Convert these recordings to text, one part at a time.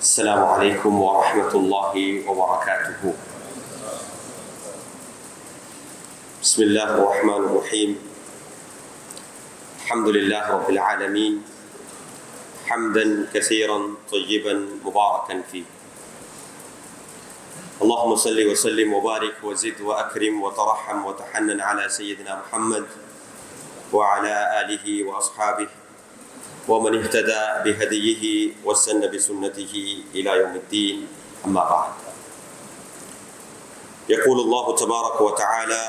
السلام عليكم ورحمة الله وبركاته. بسم الله الرحمن الرحيم. الحمد لله رب العالمين. حمدا كثيرا طيبا مباركا فيه. اللهم صل وسلم وبارك وزد وأكرم وترحم وتحنن على سيدنا محمد وعلى آله وأصحابه ومن اهتدى بهديه واستنى بسنته إلى يوم الدين أما بعد. يقول الله تبارك وتعالى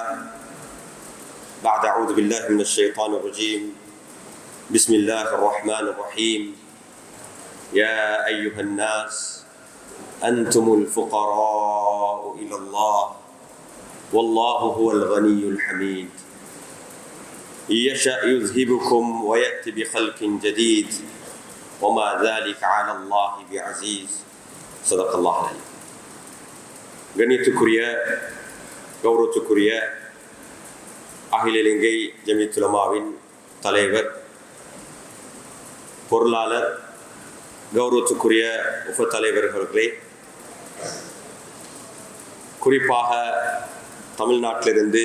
بعد أعوذ بالله من الشيطان الرجيم بسم الله الرحمن الرحيم يا أيها الناس أنتم الفقراء إلى الله والله هو الغني الحميد. يشأ يذهبكم ويأتي بخلق جديد وما ذلك على الله بعزيز صدق الله العليم கண்ணியத்துக்குரிய கௌரவத்துக்குரிய அகில இலங்கை ஜமித்துலமாவின் தலைவர் பொருளாளர் கௌரவத்துக்குரிய உப தலைவர்களே குறிப்பாக தமிழ்நாட்டிலிருந்து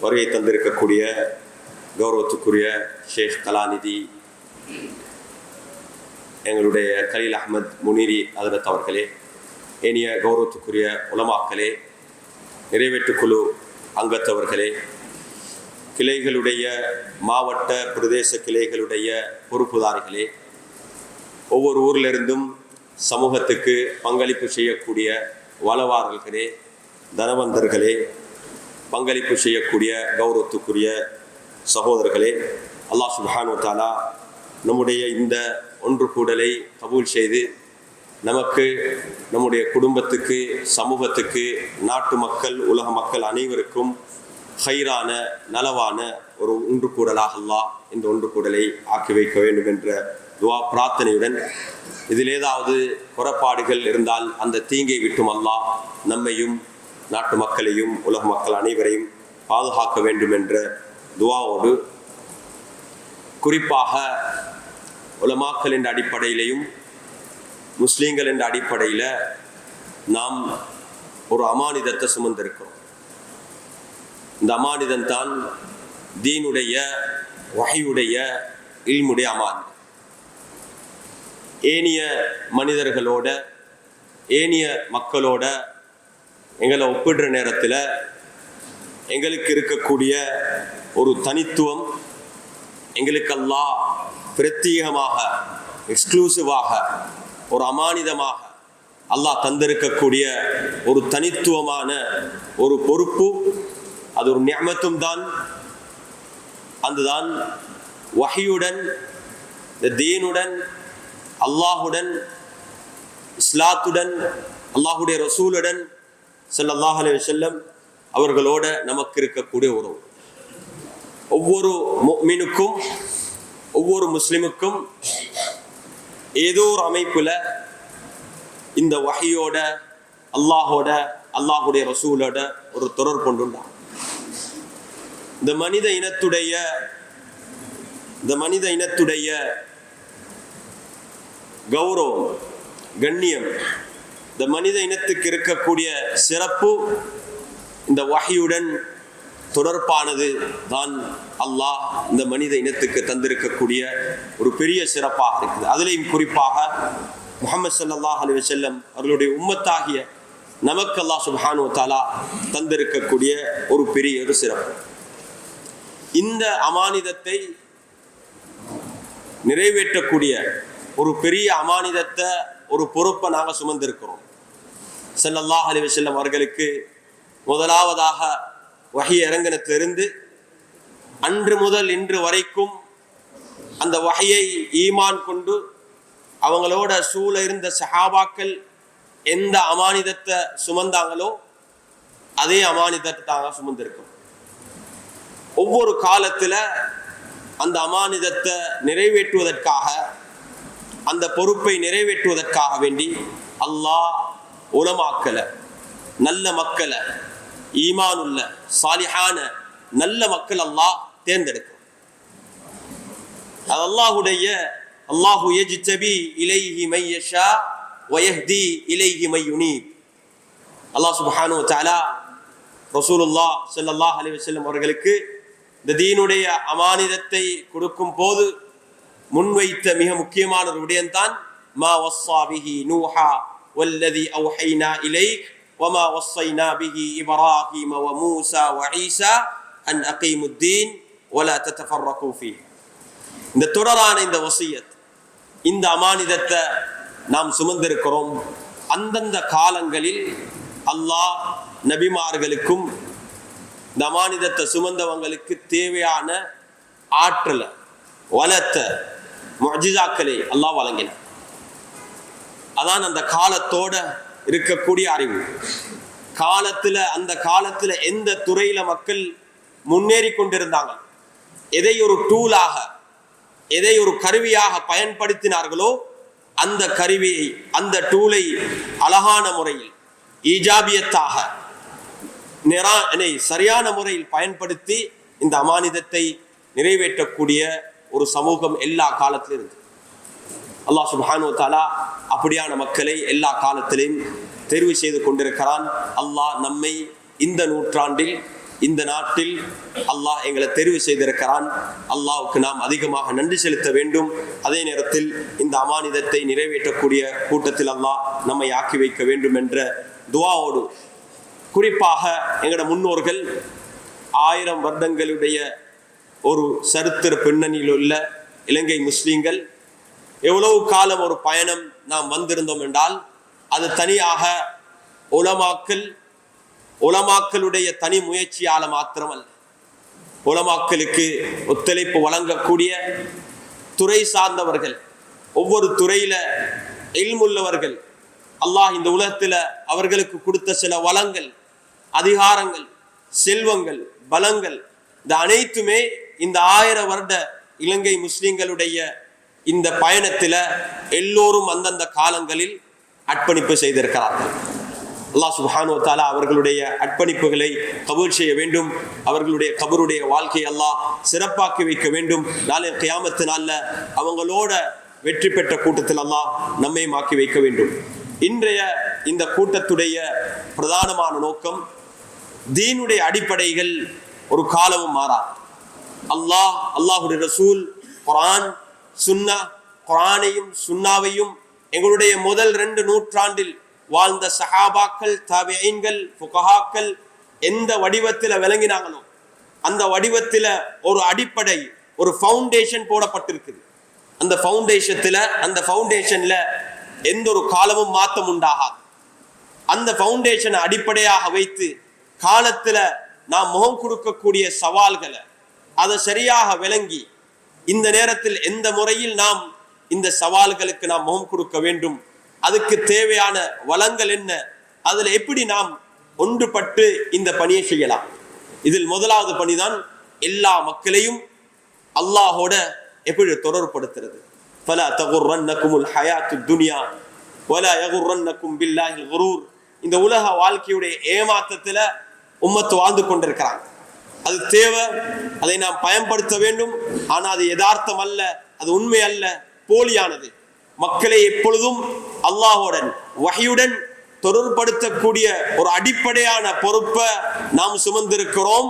வருகை தந்திருக்கக்கூடிய கௌரவத்துக்குரிய ஷேக் கலாநிதி எங்களுடைய கலீல் அஹமத் முனீரி அதரத் அவர்களே இனிய கௌரவத்துக்குரிய உலமாக்களே நிறைவேற்றுக்குழு அங்கத்தவர்களே கிளைகளுடைய மாவட்ட பிரதேச கிளைகளுடைய பொறுப்புதாரிகளே ஒவ்வொரு ஊரிலிருந்தும் சமூகத்துக்கு பங்களிப்பு செய்யக்கூடிய வளவார்களே தனவந்தர்களே பங்களிப்பு செய்யக்கூடிய கௌரவத்துக்குரிய சகோதரர்களே அல்லாஹ் சுபஹானு தாலா நம்முடைய இந்த ஒன்று கூடலை கபூல் செய்து நமக்கு நம்முடைய குடும்பத்துக்கு சமூகத்துக்கு நாட்டு மக்கள் உலக மக்கள் அனைவருக்கும் ஹைரான நலவான ஒரு ஒன்று கூடலாக அல்லா இந்த ஒன்று கூடலை ஆக்கி வைக்க வேண்டும் என்ற துவா பிரார்த்தனையுடன் இதில் ஏதாவது குறப்பாடுகள் இருந்தால் அந்த தீங்கை விட்டும் அல்லாஹ் நம்மையும் நாட்டு மக்களையும் உலக மக்கள் அனைவரையும் பாதுகாக்க வேண்டும் என்ற துவாவோடு குறிப்பாக உலமாக்கள் என்ற அடிப்படையிலையும் முஸ்லீம்கள் என்ற அடிப்படையில் நாம் ஒரு அமானிதத்தை சுமந்திருக்கிறோம். இந்த அமானிதம் தான் தீனுடைய வகையுடைய இல்முடைய அமானிதம். ஏனிய மனிதர்களோட ஏனிய மக்களோட எங்களை ஒப்பிடுற நேரத்தில் எங்களுக்கு இருக்கக்கூடிய ஒரு தனித்துவம் எங்களுக்கெல்லாம் பிரத்யேகமாக எக்ஸ்க்ளூசிவாக ஒரு அமானிதமாக அல்லாஹ் தந்திருக்கக்கூடிய ஒரு தனித்துவமான ஒரு பொறுப்பு அது ஒரு நியமத்தும் தான். அதுதான் வகையுடன் இந்த தீனுடன் அல்லாஹுடன் இஸ்லாத்துடன் அல்லாஹுடைய ரசூலுடன் சல்லாஹ் அலி செல்லம் அவர்களோட நமக்கு இருக்கக்கூடிய உறவு. ஒவ்வொரு மீனுக்கும் ஒவ்வொரு முஸ்லிமுக்கும் ஏதோ ஒரு அமைப்புல இந்த வகையோட அல்லாஹோட அல்லாஹுடைய ரசூலோட ஒரு தொடர் கொண்டுள்ளார் இந்த மனித இனத்துடைய இந்த மனித இனத்துடைய கௌரவம் கண்ணியம் இந்த மனித இனத்துக்கு இருக்கக்கூடிய சிறப்பு இந்த வகையுடன் தொடர்பானது தான் அல்லாஹ் இந்த மனித இனத்துக்கு தந்திருக்கக்கூடிய ஒரு பெரிய சிறப்பாக இருக்குது. அதுலேயும் குறிப்பாக முகமது சல்லாஹ் அலி வசல்லம் அவர்களுடைய உம்மத்தாகிய நமக்கு அல்லாஹ் சுபானு தாலா தந்திருக்கக்கூடிய ஒரு பெரிய ஒரு சிறப்பு. இந்த அமானிதத்தை நிறைவேற்றக்கூடிய ஒரு பெரிய அமானிதத்தை ஒரு பொறுப்பை நாங்கள் சுமந்திருக்கிறோம். செல்லல்லாஹ் அலி வசல்லம் அவர்களுக்கு முதலாவதாக வகை இறங்கினத்திலிருந்து அன்று முதல் இன்று வரைக்கும் அந்த வகையை ஈமான் கொண்டு அவங்களோட சூழ இருந்த சஹாபாக்கள் எந்த அமானிதத்தை சுமந்தாங்களோ அதே அமானிதத்தை தாங்க சுமந்திருக்கும். ஒவ்வொரு காலத்தில் அந்த அமானிதத்தை நிறைவேற்றுவதற்காக அந்த பொறுப்பை நிறைவேற்றுவதற்காக வேண்டி அல்லாஹ் உலமாக்கலை நல்ல மக்களை ஈமானுள்ள சாலிஹான நல்ல மக்கள் அல்லாஹ் தேர்ந்தெடுக்கும். அது அல்லாஹுடைய அல்லாஹு எஜிச்சபி இலைஹி மையஷா வயஹ்தி இலைஹி மையுனி அல்லாஹ் சுபஹானு தஆலா ரசூலுல்லா ஸல்லல்லாஹு அலைஹி அவர்களுக்கு இந்த தீனுடைய அமானிதத்தை கொடுக்கும் போது முன்வைத்த மிக முக்கியமான ஒரு விடயம்தான் மா வஸ்ஸாபிஹி நூஹா வல்லதி அவுஹைனா இலைக் வமா وصينا به إبراهيم وموسى وعيسى أن ஈசா الدين ولا تتفرقوا فيه. இந்த தொடரான இந்த வசியத் இந்த அமானிதத்தை நாம் சுமந்திருக்கிறோம். அந்தந்த காலங்களில் அல்லாஹ் நபிமார்களுக்கும் இந்த அமானிதத்தை சுமந்தவங்களுக்கு தேவையான ஆற்றலை வளத்தை மஜிதாக்களை அல்லாஹ் வழங்கினார் அதான் அந்த காலத்தோட இருக்கக்கூடிய அறிவு. காலத்துல அந்த காலத்துல எந்த துறையில மக்கள் முன்னேறி கொண்டிருந்தாங்க எதை ஒரு டூலாக எதை ஒரு கருவியாக பயன்படுத்தினார்களோ அந்த கருவியை அந்த டூலை அழகான முறையில் ஈஜாபியத்தாக நிரா சரியான முறையில் பயன்படுத்தி இந்த அமானிதத்தை நிறைவேற்றக்கூடிய ஒரு சமூகம் எல்லா காலத்திலும் இருக்கு அல்லாஹ் சுபஹானு தாலா அப்படியான மக்களை எல்லா காலத்திலையும் தெரிவு செய்து கொண்டிருக்கிறான். அல்லாஹ் நம்மை இந்த நூற்றாண்டில் இந்த நாட்டில் அல்லாஹ் எங்களை தெரிவு செய்திருக்கிறான். அல்லாவுக்கு நாம் அதிகமாக நன்றி செலுத்த வேண்டும். அதே நேரத்தில் இந்த அமானிதத்தை நிறைவேற்றக்கூடிய கூட்டத்தில் அல்லாஹ் நம்மை ஆக்கி வைக்க வேண்டும் என்ற துவாவோடு குறிப்பாக எங்களோட முன்னோர்கள் ஆயிரம் வருடங்களுடைய ஒரு சரித்திர பின்னணியில் உள்ள இலங்கை முஸ்லீம்கள் எவ்வளவு காலம் ஒரு பயணம் நாம் வந்திருந்தோம் என்றால் அது தனியாக உலமாக்கல் உலமாக்களுடைய தனி முயற்சியால மாத்திரமல்ல. உலமாக்களுக்கு ஒத்துழைப்பு வழங்கக்கூடிய துறை சார்ந்தவர்கள் ஒவ்வொரு துறையில இல்முள்ளவர்கள் அல்லாஹ் இந்த உலகத்துல அவர்களுக்கு கொடுத்த சில வளங்கள் அதிகாரங்கள் செல்வங்கள் பலங்கள் இந்த அனைத்துமே இந்த ஆயிரம் வருட இலங்கை முஸ்லிம்களுடைய இந்த பயணத்தில் எல்லோரும் அந்தந்த காலங்களில் அர்ப்பணிப்பு செய்திருக்கிறார்கள். அல்லாஹ் சுஹானோ தாலா அவர்களுடைய அர்ப்பணிப்புகளை கபூர் செய்ய வேண்டும். அவர்களுடைய கபருடைய வாழ்க்கையை அல்லாஹ் சிறப்பாக்கி வைக்க வேண்டும். நாளை கியாமத்து நாளில் அவங்களோட வெற்றி பெற்ற கூட்டத்தில் அல்லாஹ் நம்மையும் ஆக்கி வைக்க வேண்டும். இன்றைய இந்த கூட்டத்துடைய பிரதானமான நோக்கம் தீனுடைய அடிப்படைகள் ஒரு காலமும் மாறா. அல்லாஹ் அல்லாஹுடைய ரசூல் குரான் சுன்னா குரானையும் சுன்னாவையும் எங்களுடைய முதல் ரெண்டு நூற்றாண்டில் வாழ்ந்த சஹாபாக்கள் தபியன்கள் புகஹாக்கள் எந்த வடிவத்தில் விளங்கினாங்களோ அந்த வடிவத்தில் ஒரு அடிப்படை ஒரு ஃபவுண்டேஷன் போடப்பட்டிருக்குது. அந்த ஃபவுண்டேஷத்தில் அந்த ஃபவுண்டேஷனில் எந்த ஒரு காலமும் மாற்றம் உண்டாகாது. அந்த ஃபவுண்டேஷனை அடிப்படையாக வைத்து காலத்தில் நாம் முகம் கொடுக்கக்கூடிய சவால்களை அதை சரியாக விளங்கி இந்த நேரத்தில் எந்த முறையில் நாம் இந்த சவால்களுக்கு நாம் முகம் கொடுக்க வேண்டும்? அதுக்கு தேவையான வளங்கள் என்ன? அதில் எப்படி நாம் ஒன்றுபட்டு இந்த பணியை செய்யலாம்? இதில் முதலாவது பணிதான் எல்லா மக்களையும் அல்லாஹோட எப்படி தொடர்படுத்துறது பல தகுர்ரன்னக்குமுல் ஹயாத்து துனியா வல யகுர்ரன்னக்கும் பில்லாஹில் குரூர். இந்த உலக வாழ்க்கையுடைய ஏமாற்றத்தில் உம்மத்து வாழ்ந்து கொண்டிருக்கிறாங்க. அது தேவை. அதை நாம் பயன்படுத்த வேண்டும். ஆனால் அது யதார்த்தம் அல்ல. அது உண்மை அல்ல. போலியானது. மக்களை எப்பொழுதும் அல்லாஹுடன் வகையுடன் தொடர்படுத்தக்கூடிய ஒரு அடிப்படையான பொறுப்பை நாம் சுமந்திருக்கிறோம்.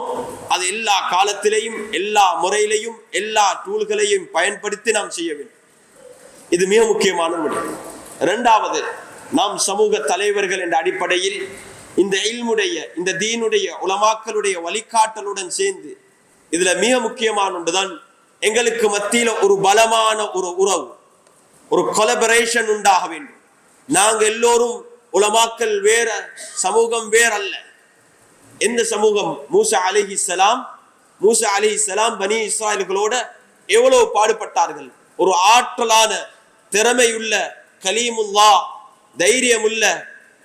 அது எல்லா காலத்திலையும் எல்லா முறையிலையும் எல்லா டூல்களையும் பயன்படுத்தி நாம் செய்ய வேண்டும். இது மிக முக்கியமான முடிவு இரண்டாவது நாம் சமூக தலைவர்கள் என்ற அடிப்படையில் இந்த இல்முடைய இந்த தீனுடைய உலமாக்களுடைய வழிகாட்டலுடன் சேர்ந்து இதுல மிக முக்கியமான ஒன்றுதான் எங்களுக்கு மத்தியில ஒரு பலமான ஒரு உறவு ஒரு கொலபரேஷன் உண்டாக வேண்டும். நாங்க எல்லோரும் உலமாக்கல் வேற சமூகம் வேறல்ல. எந்த சமூகம்? மூசா அலிஹி சலாம் மூசா அலி இஸ்லாம் பனி இஸ்ராயல்களோட எவ்வளவு பாடுபட்டார்கள்? ஒரு ஆற்றலான திறமையுள்ள கலீமுல்லா தைரியமுள்ள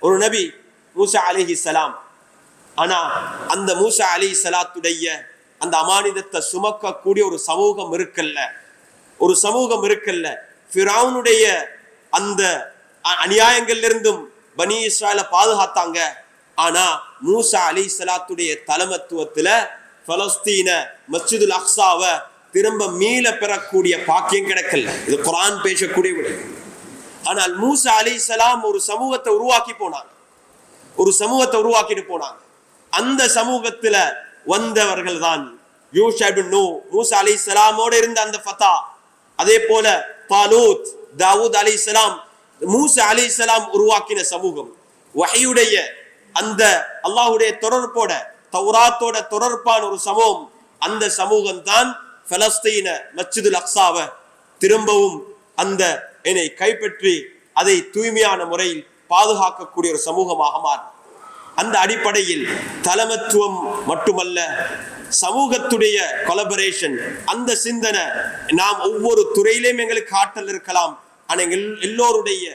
ஒரு நபி. மூசா அலிஹி சலாம். ஆனா அந்த மூசா அலி சலாத்துடைய அந்த அமானிதத்தை சுமக்கக்கூடிய ஒரு சமூகம் இருக்கல்ல. ஒரு சமூகம் இருக்கல்ல. ஃபிரவுனுடைய அந்த அநியாயங்கள்ல இருந்தும் பனி இஸ்ராயல பாதுகாத்தாங்க. ஆனா மூசா அலி சலாத்துடைய தலைமத்துவத்துல பலஸ்தீன மஸ்ஜிதுல் அக்ஸாவை திரும்ப மீள பெறக்கூடிய பாக்கியம் கிடைக்கல இது குரான் பேசக்கூடிய விட. ஆனால் மூசா அலி சலாம் ஒரு சமூகத்தை உருவாக்கி போனாங்க. ஒரு சமூகத்தை உருவாக்கிட்டு போனாங்க. அந்த சமூகத்துல வந்தவர்கள் தான் யூஷா இப்னு நூ மூசா இருந்த அந்த ஃபதா அதே போல தாலூத் தாவூத் அலைஹிஸ்ஸலாம் மூசா அலி இஸ்லாம் உருவாக்கின சமூகம். வகையுடைய அந்த அல்லாஹுடைய தொடர்போட தௌராத்தோட தொடர்பான ஒரு சமூகம். அந்த சமூகம் தான் பலஸ்தீன மஸ்ஜிதுல் அக்ஸாவை. திரும்பவும் அந்த என்னை கைப்பற்றி அதை தூய்மையான முறையில் பாதுகாக்கக்கூடிய ஒரு சமூகமாக மாறும். அந்த அடிப்படையில் தலைமத்துவம் மட்டுமல்ல சமூகத்துடைய கொலபரேஷன் அந்த சிந்தனை நாம் ஒவ்வொரு துறையிலையும் எங்களுக்கு ஆற்றல் இருக்கலாம். ஆனால் எல்லோருடைய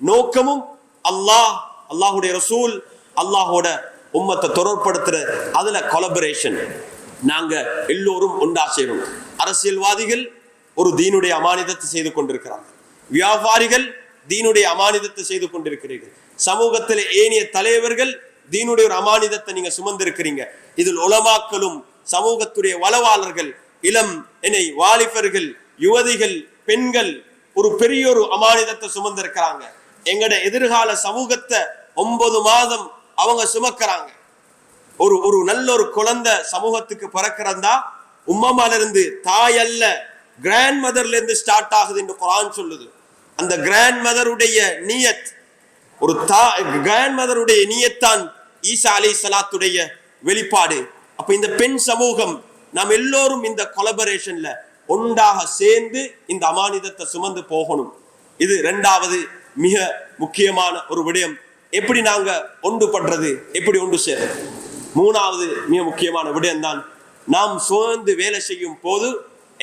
நோக்கமும் அல்லாஹ் அல்லாஹுடைய ரசூல் அல்லாஹோட உம்மத்தை தொடர்படுத்துற அதுல கொலபரேஷன் நாங்க எல்லோரும் ஒன்றா சேரும். அரசியல்வாதிகள் ஒரு தீனுடைய அமானிதத்தை செய்து கொண்டிருக்கிறாங்க வியாபாரிகள் தீனுடைய அமானிதத்தை செய்து கொண்டிருக்கிறீர்கள். சமூகத்தில் ஏனைய தலைவர்கள் தீனுடைய ஒரு அமானிதத்தை நீங்க சுமந்திருக்கிறீங்க. இதில் உலமாக்களும் சமூகத்துடைய வளவாளர்கள் இளம் இணை வாலிபர்கள் யுவதிகள் பெண்கள் ஒரு பெரிய ஒரு அமானிதத்தை சுமந்திருக்கிறாங்க. எங்கட எதிர்கால சமூகத்தை ஒன்பது மாதம் அவங்க சுமக்கிறாங்க. ஒரு ஒரு நல்ல ஒரு குழந்தை சமூகத்துக்கு பிறக்கிறந்தா உம்மமால இருந்து தாய் அல்ல கிராண்ட் மதர்ல இருந்து ஸ்டார்ட் ஆகுது என்று குரான் சொல்லுது. அந்த கிராண்ட் மதருடைய நீயத் ஒரு தா கிராண்ட் மதருடைய நீயத்தான் ஈசா அலி சலாத்துடைய வெளிப்பாடு. அப்ப இந்த பெண் சமூகம் நாம் எல்லோரும் இந்த கொலபரேஷன்ல ஒன்றாக சேர்ந்து இந்த அமானிதத்தை சுமந்து போகணும். இது ரெண்டாவது மிக முக்கியமான ஒரு விடயம். எப்படி நாங்க ஒன்று பண்றது? எப்படி ஒன்று சேர்றது மூணாவது மிக முக்கியமான விடயம் தான் நாம் சுமந்து வேலை செய்யும் போது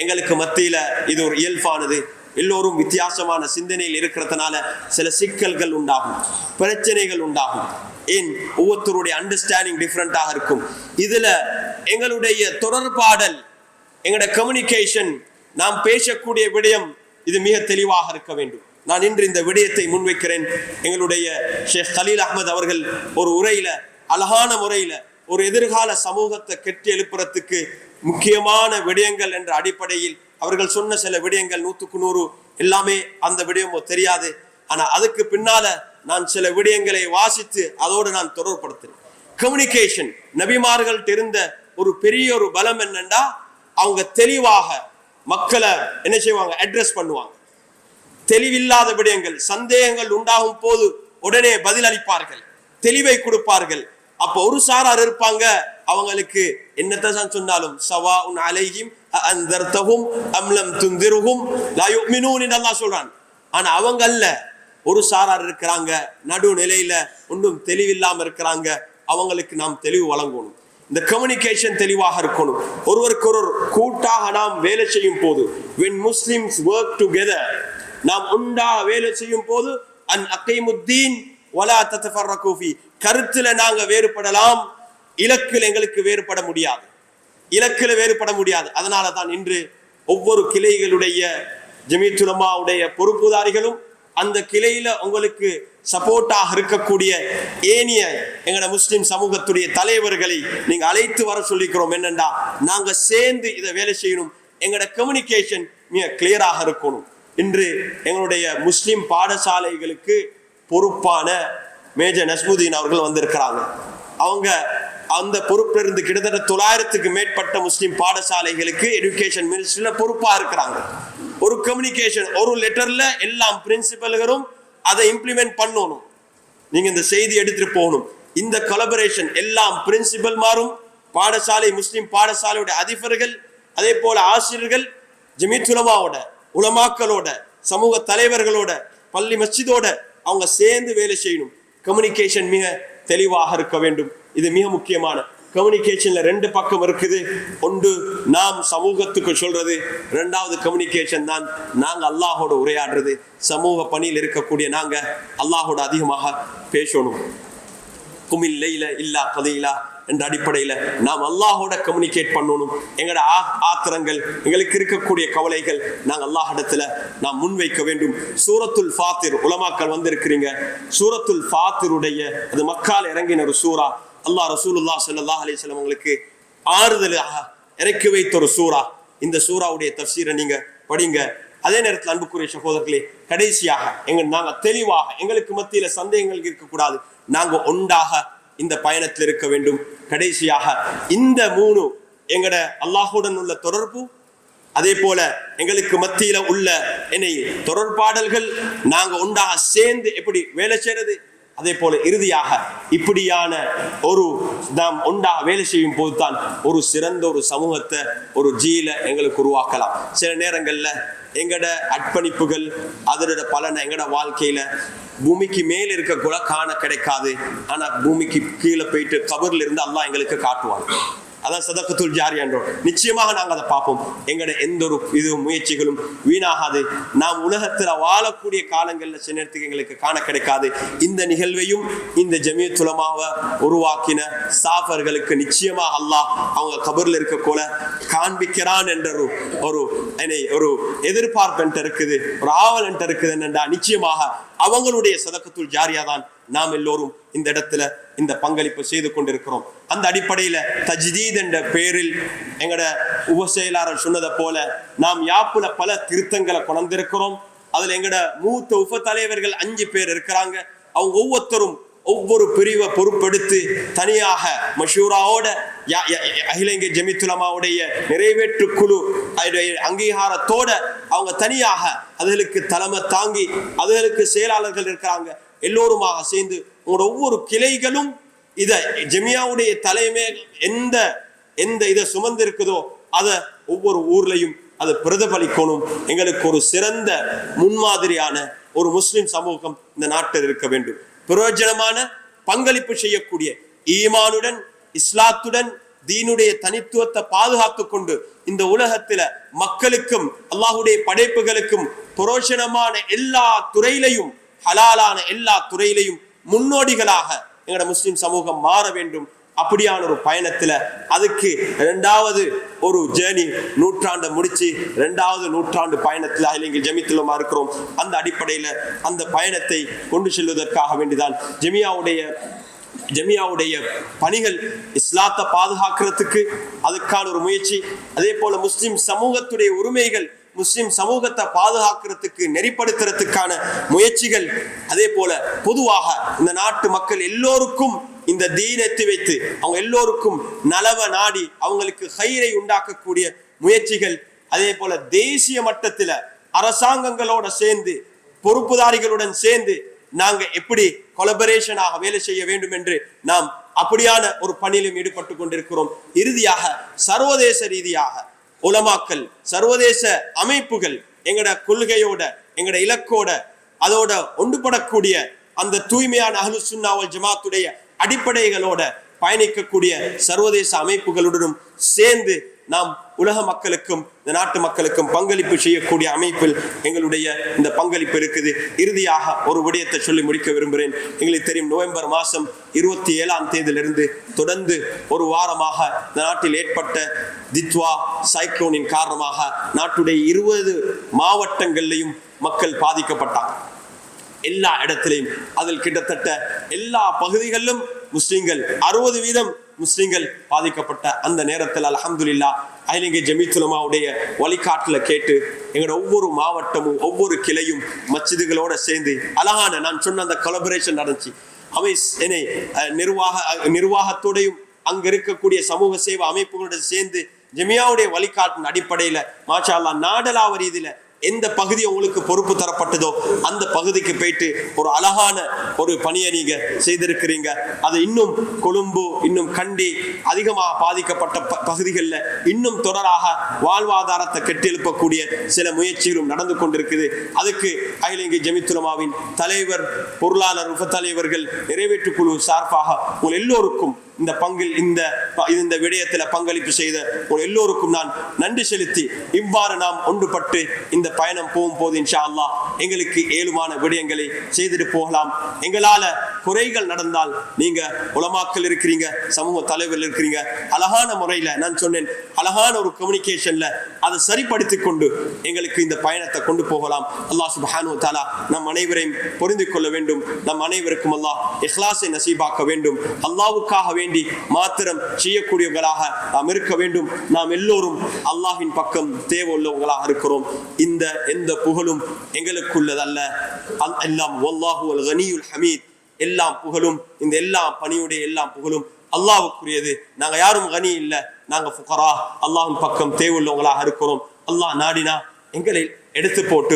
எங்களுக்கு மத்தியில இது ஒரு இயல்பானது. எல்லோரும் வித்தியாசமான சிந்தனையில் இருக்கிறதுனால சில சிக்கல்கள் உண்டாகும் பிரச்சனைகள் உண்டாகும். ஏன்? ஒவ்வொருத்தருடைய அண்டர்ஸ்டாண்டிங் டிஃப்ரெண்டாக இருக்கும். இதுல எங்களுடைய தொடர்பாடல் எங்களுடைய கம்யூனிகேஷன் நாம் பேசக்கூடிய விடயம் இது மிக தெளிவாக இருக்க வேண்டும். நான் இன்று இந்த விடயத்தை முன்வைக்கிறேன். எங்களுடைய ஷேக் கலீல் அகமது அவர்கள் ஒரு உரையில அழகான முறையில ஒரு எதிர்கால சமூகத்தை கெட்டி எழுப்புறதுக்கு முக்கியமான விடயங்கள் என்ற அடிப்படையில் அவர்கள் சொன்ன சில விடயங்கள் நூற்றுக்கு நூறு எல்லாமே அந்த விடயமோ தெரியாது. ஆனா அதுக்கு பின்னால நான் சில விடயங்களை வாசித்து அதோடு நான் தொடர்படுத்தினேன் கம்யூனிகேஷன் நபிமார்கள்ட்ட இருந்த ஒரு பெரிய ஒரு பலம் என்னன்னா அவங்க தெளிவாக மக்களை என்ன செய்வாங்க? அட்ரஸ் பண்ணுவாங்க. தெளிவில்லாத விடயங்கள் சந்தேகங்கள் உண்டாகும் போது உடனே பதில் அளிப்பார்கள். தெளிவை கொடுப்பார்கள். அப்ப ஒரு சாரார் இருப்பாங்க. அவங்களுக்கு என்னத்தான் சொன்னாலும் சவா உன் அலைகிம் அந்தர்த்தகும் அம்லம் துந்திருகும் லா யுமினூன் அல்லாஹ் சொல்றான். ஆனா அவங்க அல்ல. ஒரு சாரார் இருக்கிறாங்க. நடு நிலையில ஒன்றும் தெளிவில்லாம இருக்கிறாங்க. அவங்களுக்கு நாம் தெளிவு வழங்கணும். இந்த கம்யூனிகேஷன் தெளிவாக இருக்கணும். ஒருவருக்கு கூட்டாக நாம் வேலை செய்யும் போது வென் முஸ்லிம்ஸ் ஒர்க் டுகெதர் நாம் உண்டாக வேலை செய்யும் போது அன் அக்கைமுத்தீன் வலா தத்தஃபர்ரகு கருத்துல நாங்க வேறுபடலாம் இலக்கில் எங்களுக்கு வேறுபட முடியாது. இலக்கில் வேறுபட முடியாது. அதனால தான் இன்று ஒவ்வொரு கிளைகளுடைய ஜமீத்துலமாவுடைய பொறுப்புதாரிகளும் அந்த கிளையில உங்களுக்கு சப்போர்ட்டாக இருக்கக்கூடிய ஏனிய எங்களோட முஸ்லிம் சமூகத்துடைய தலைவர்களை நீங்க அழைத்து வர சொல்லிக்கிறோம். என்னண்டா நாங்க சேர்ந்து இதை வேலை செய்யணும். எங்களோட கம்யூனிகேஷன் மிக கிளியராக இருக்கணும். இன்று எங்களுடைய முஸ்லிம் பாடசாலைகளுக்கு பொறுப்பான மேஜர் நஸ்முதீன் அவர்கள் வந்திருக்கிறாங்க. அவங்க அந்த பொறுப்பிலிருந்து கிட்டத்தட்ட தொள்ளாயிரத்துக்கு மேற்பட்ட முஸ்லீம் பாடசாலைகளுக்கு எஜுகேஷன் மினிஸ்ட்ரியில பொறுப்பா இருக்கிறாங்க. ஒரு கம்யூனிகேஷன் ஒரு லெட்டர்ல எல்லாம் பிரின்சிபல்களும் அதை இம்ப்ளிமெண்ட் பண்ணணும். நீங்க இந்த செய்தி எடுத்துட்டு போகணும். இந்த கொலபரேஷன் எல்லாம் பிரின்சிபல் மாறும் பாடசாலை முஸ்லீம் பாடசாலையோட அதிபர்கள் அதே போல ஆசிரியர்கள் ஜமீத் உலமாவோட உலமாக்களோட சமூக தலைவர்களோட பள்ளி மஸ்ஜிதோட அவங்க சேர்ந்து வேலை செய்யணும். கம்யூனிகேஷன் மிக தெளிவாக இருக்க வேண்டும். இது மிக முக்கியமான. கம்யூனிகேஷன்ல ரெண்டு பக்கம் இருக்குது. ஒன்று நாம் சமூகத்துக்கு சொல்றது. ரெண்டாவது கம்யூனிகேஷன் தான் நாங்க அல்லாஹோட உரையாடுறது. சமூக பணியில் இருக்கக்கூடிய நாங்க அல்லாஹோட அதிகமாக பேசணும். குமில் லைல இல்லா கதையிலா என்ற அடிப்படையில நாம் அல்லாஹோட கம்யூனிகேட் பண்ணணும். எங்களோட ஆ- ஆத்திரங்கள் எங்களுக்கு இருக்கக்கூடிய கவலைகள் நாங்கள் அல்லாஹ் இடத்துல நாம் முன்வைக்க வேண்டும். சூரத்துல் ஃபாத்திர் உலமாக்கள் வந்திருக்கிறீங்க. சூரத்துல் ஃபாத்திருடைய அது மக்கால் இறங்கின ஒரு சூரா அல்லாஹ் ரசூலுல்லாஹ் ஸல்லல்லாஹு அலைஹி வஸல்லம் உங்களுக்கு ஆறுதலாக இறக்கி வைத்த ஒரு சூரா இந்த சூறாவுடைய தஃசீரை நீங்க படிங்க. அதே நேரத்தில் அன்புக்குரிய சகோதரர்களே கடைசியாக எங்க நாங்க தெளிவாக எங்களுக்கு மத்தியில சந்தேகங்கள் இருக்கக்கூடாது. நாங்க ஒன்றாக இந்த பயணத்தில் இருக்க வேண்டும். கடைசியாக இந்த மூணு எங்கட அல்லாஹுடன் உள்ள தொடர்பு அதே போல எங்களுக்கு மத்தியில உள்ள என்னை தொடர்பாடல்கள் நாங்க ஒன்றாக சேர்ந்து எப்படி வேலை செய்யறது அதே போல இறுதியாக இப்படியான ஒரு நாம் ஒன்றாக வேலை செய்யும் போதுதான் ஒரு சிறந்த ஒரு சமூகத்தை ஒரு ஜீல எங்களுக்கு உருவாக்கலாம். சில நேரங்கள்ல எங்கட அர்ப்பணிப்புகள் அதனோட பலனை எங்கட வாழ்க்கையில பூமிக்கு மேல இருக்க கூட காண கிடைக்காது. ஆனா பூமிக்கு கீழே போயிட்டு கபர்ல இருந்து அல்லாஹ் எங்களுக்கு காட்டுவாங்க அதான் சதக்கத்துல் ஜாரி என்றோம். நிச்சயமாக நாங்கள் அதை பார்ப்போம். எங்கட எந்த ஒரு இது முயற்சிகளும் வீணாகாது. நாம் உலகத்தில் வாழக்கூடிய காலங்களில் சில நேரத்துக்கு எங்களுக்கு காண கிடைக்காது. இந்த நிகழ்வையும் இந்த ஜமியத்துலமாவை உருவாக்கின சாஃபர்களுக்கு நிச்சயமாக அல்லாஹ் அவங்க கபரில் இருக்க போல காண்பிக்கிறான் என்ற ஒரு ஒரு என்னை ஒரு எதிர்பார்ப்பு இருக்குது ஒரு ஆவல் இருக்குது என்னண்டா? நிச்சயமாக அவங்களுடைய சதக்கத்துள் ஜாரியா தான் நாம் எல்லோரும் இந்த இடத்துல இந்த பங்களிப்பு செய்து கொண்டிருக்கிறோம். அந்த அடிப்படையில் தஜ்தீத் என்ற பெயரில் எங்கட உப செயலாளர் சொன்னதை போல நாம் யாப்புல பல திருத்தங்களை கொண்டிருக்கிறோம் அதில் எங்கட மூத்த உப தலைவர்கள் அஞ்சு பேர் இருக்கிறாங்க. அவங்க ஒவ்வொருத்தரும் ஒவ்வொரு பிரிவை பொறுப்பெடுத்து தனியாக மஷூராவோட யா- அகில இந்திய ஜமித்துலமாவுடைய நிறைவேற்று குழு அங்கீகாரத்தோட அவங்க தனியாக அதுகளுக்கு தலைமை தாங்கி அதுகளுக்கு செயலாளர்கள் இருக்கிறாங்க. எல்லோருமாக சேர்ந்து உங்களோட ஒவ்வொரு கிளைகளும் இதை ஜெமியாவுடைய தலைமை எந்த எந்த இதை சுமந்து இருக்குதோ அதை ஒவ்வொரு ஊர்லையும் அதை பிரதிபலிக்கணும். எங்களுக்கு ஒரு சிறந்த முன்மாதிரியான ஒரு முஸ்லிம் சமூகம் இந்த நாட்டில் இருக்க வேண்டும். பிரயோஜனமான பங்களிப்பு செய்யக்கூடிய ஈமானுடன் இஸ்லாத்துடன் தீனுடைய தனித்துவத்தை பாதுகாத்து கொண்டு இந்த உலகத்துல மக்களுக்கும் அல்லாஹுடைய படைப்புகளுக்கும் புரோஷனமான எல்லா துறையிலையும் ஹலாலான எல்லா துறையிலையும் முன்னோடிகளாக எங்களோட முஸ்லிம் சமூகம் மாற வேண்டும். அப்படியான ஒரு பயணத்துல அதுக்கு ரெண்டாவது ஒரு ஜேர்னி நூற்றாண்டை முடிச்சு ரெண்டாவது நூற்றாண்டு பயணத்தில் எங்கள் ஜமித்துலமா இருக்கிறோம். அந்த அடிப்படையில அந்த பயணத்தை கொண்டு செல்வதற்காக வேண்டிதான் ஜெமியாவுடைய ஜெமியாவுடைய பணிகள் இஸ்லாத்தை பாதுகாக்கிறதுக்கு அதுக்கான ஒரு முயற்சி. அதே போல முஸ்லிம் சமூகத்துடைய உரிமைகள் முஸ்லிம் சமூகத்தை பாதுகாக்கிறதுக்கு நெறிப்படுத்துறதுக்கான முயற்சிகள் அதே போல பொதுவாக இந்த நாட்டு மக்கள் எல்லோருக்கும் இந்த தீனத்தை வைத்து அவங்க எல்லோருக்கும் நலவ நாடி அவங்களுக்கு கயிறை உண்டாக்கக்கூடிய முயற்சிகள் அதே போல தேசிய மட்டத்துல அரசாங்கங்களோட சேர்ந்து பொறுப்புதாரிகளுடன் சேர்ந்து நாங்க எப்படி கொலபரேஷனாக வேலை செய்ய வேண்டும் என்று நாம் அப்படியான ஒரு பணியிலும் ஈடுபட்டு கொண்டிருக்கிறோம். இறுதியாக சர்வதேச ரீதியாக உலமாக்கல் சர்வதேச அமைப்புகள் எங்கட கொள்கையோட எங்கட இலக்கோட அதோட ஒன்றுபடக்கூடிய அந்த தூய்மையான அகலு சுன்னாவல் ஜமாத்துடைய அடிப்படைகளோட பயணிக்கக்கூடிய சர்வதேச அமைப்புகளுடனும் சேர்ந்து நாம் உலக மக்களுக்கும் இந்த நாட்டு மக்களுக்கும் பங்களிப்பு செய்யக்கூடிய அமைப்பில் எங்களுடைய இந்த பங்களிப்பு இருக்குது. இறுதியாக ஒரு விடயத்தை சொல்லி முடிக்க விரும்புகிறேன். எங்களுக்கு தெரியும் நவம்பர் மாதம் இருபத்தி ஏழாம் தேதியிலிருந்து தொடர்ந்து ஒரு வாரமாக இந்த நாட்டில் ஏற்பட்ட தித்வா சைக்ளோனின் காரணமாக நாட்டுடைய இருபது மாவட்டங்கள்லையும் மக்கள் பாதிக்கப்பட்டாங்க. எல்லா இடத்திலையும் அதில் கிட்டத்தட்ட எல்லா பகுதிகளிலும் முஸ்லிம்கள் அறுபது வீதம் முஸ்லீம்கள் பாதிக்கப்பட்ட அந்த நேரத்தில் அலமதுல்லா அகிலங்கை ஜமீத்துலமாவுடைய வழிகாட்டில் கேட்டு எங்களோட ஒவ்வொரு மாவட்டமும் ஒவ்வொரு கிளையும் மச்சிதுகளோட சேர்ந்து அழகான நான் சொன்ன அந்த கொலபரேஷன் நடந்துச்சு. அவை என்னை நிர்வாக நிர்வாகத்தோடையும் அங்க இருக்கக்கூடிய சமூக சேவை அமைப்புகளோட சேர்ந்து ஜெமியாவுடைய வழிகாட்டின் அடிப்படையில மாஷா அல்லா நாடலாவ ரீதியில எந்த பகுதி உங்களுக்கு பொறுப்பு தரப்பட்டதோ அந்த பகுதிக்கு போயிட்டு ஒரு அழகான ஒரு பணியை நீங்க செய்திருக்கிறீங்க. அது இன்னும் கொழும்பு இன்னும் கண்டி அதிகமாக பாதிக்கப்பட்ட ப- பகுதிகளில் இன்னும் தொடராக வாழ்வாதாரத்தை கெட்டெழுப்பக்கூடிய சில முயற்சிகளும் நடந்து கொண்டிருக்குது. அதுக்கு அகில இந்திய ஜமித்துலமாவின் தலைவர் பொருளாளர் உப தலைவர்கள் நிறைவேற்று குழு சார்பாக உங்கள் எல்லோருக்கும் இந்த பங்கில் இந்த இந்த விடயத்தில் பங்களிப்பு செய்த உங்கள் எல்லோருக்கும் நான் நன்றி செலுத்தி இவ்வாறு நாம் ஒன்றுபட்டு இந்த பயணம் போகும் போது இன்ஷா அல்லாஹ் எங்களுக்கு ஏழுமான விடயங்களை செய்துட்டு போகலாம். எங்களால குறைகள் நடந்தால் நீங்க உலமாக்கள் இருக்கிறீங்க சமூக தலைவர்கள் இருக்கிறீங்க அழகான முறையில நான் சொன்னேன் அழகான ஒரு கம்யூனிகேஷன்ல அதை சரிப்படுத்தி கொண்டு எங்களுக்கு இந்த பயணத்தை கொண்டு போகலாம். அல்லாஹ் சுபஹானு தாலா நம் அனைவரையும் புரிந்து கொள்ள வேண்டும். நம் அனைவருக்கும் அல்லாஹ் இஹ்லாஸை நசீபாக்க வேண்டும். அல்லாவுக்காகவே வேண்டி மாத்திரம் செய்யக்கூடியவர்களாக நாம் இருக்க வேண்டும். நாம் எல்லோரும் அல்லாஹின் பக்கம் தேவை உள்ளவங்களாக இருக்கிறோம். இந்த எந்த புகழும் எங்களுக்குள்ளதல்ல. எல்லாம் வல்லாஹு அல் கனியுல் ஹமீத். எல்லாம் புகழும் இந்த எல்லா பணியுடைய எல்லாம் புகழும் அல்லாவுக்குரியது நாங்கள் யாரும் கனி இல்லை நாங்கள் ஃபுகரா. அல்லாஹின் பக்கம் தேவையுள்ளவங்களாக இருக்கிறோம். அல்லாஹ் நாடினா எங்களை எடுத்து போட்டு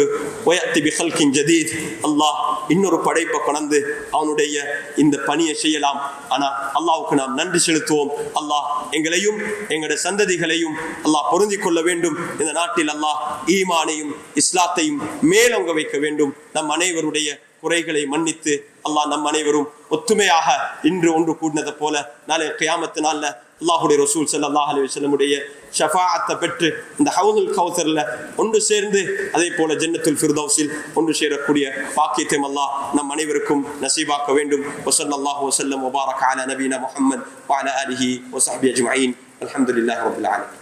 ஒயத்தி பிஹல்கின் ஜதீத். அல்லாஹ் இன்னொரு படைப்பை கொணந்து அவனுடைய இந்த பணியை செய்யலாம். ஆனால் அல்லாவுக்கு நாம் நன்றி செலுத்துவோம். அல்லாஹ் எங்களையும் எங்களுடைய சந்ததிகளையும் அல்லாஹ் பொருந்தி கொள்ள வேண்டும். இந்த நாட்டில் அல்லாஹ் ஈமானையும் இஸ்லாத்தையும் மேலோங்க வைக்க வேண்டும். நம் அனைவருடைய குறைகளை மன்னித்து அல்லாஹ் நம் அனைவரும் ஒத்துமையாக இன்று ஒன்று கூடினதை போல நாளை கியாமத்து நாளில் அல்லாஹுடைய ரசூல் ஸல்லல்லாஹு அலி வஸல்லமுடைய ஷஃபாத்தை பெற்று இந்த ஹவுதுல் கௌசர்ல ஒன்று சேர்ந்து அதே போல ஜன்னத்துல் ஃபிர்தௌசில் ஒன்று சேரக்கூடிய பாக்கியத்தை அல்லாஹ் நம் அனைவருக்கும் நசீபாக்க வேண்டும். வசல் அல்லாஹ் வசல்லம் முபாரக் அல நபீனா முஹம்மத் பால அலிஹி வஸஹ்பி அஜ்மாயின். அலமதுல்லாஹ் ரப்பில் ஆலமீன்.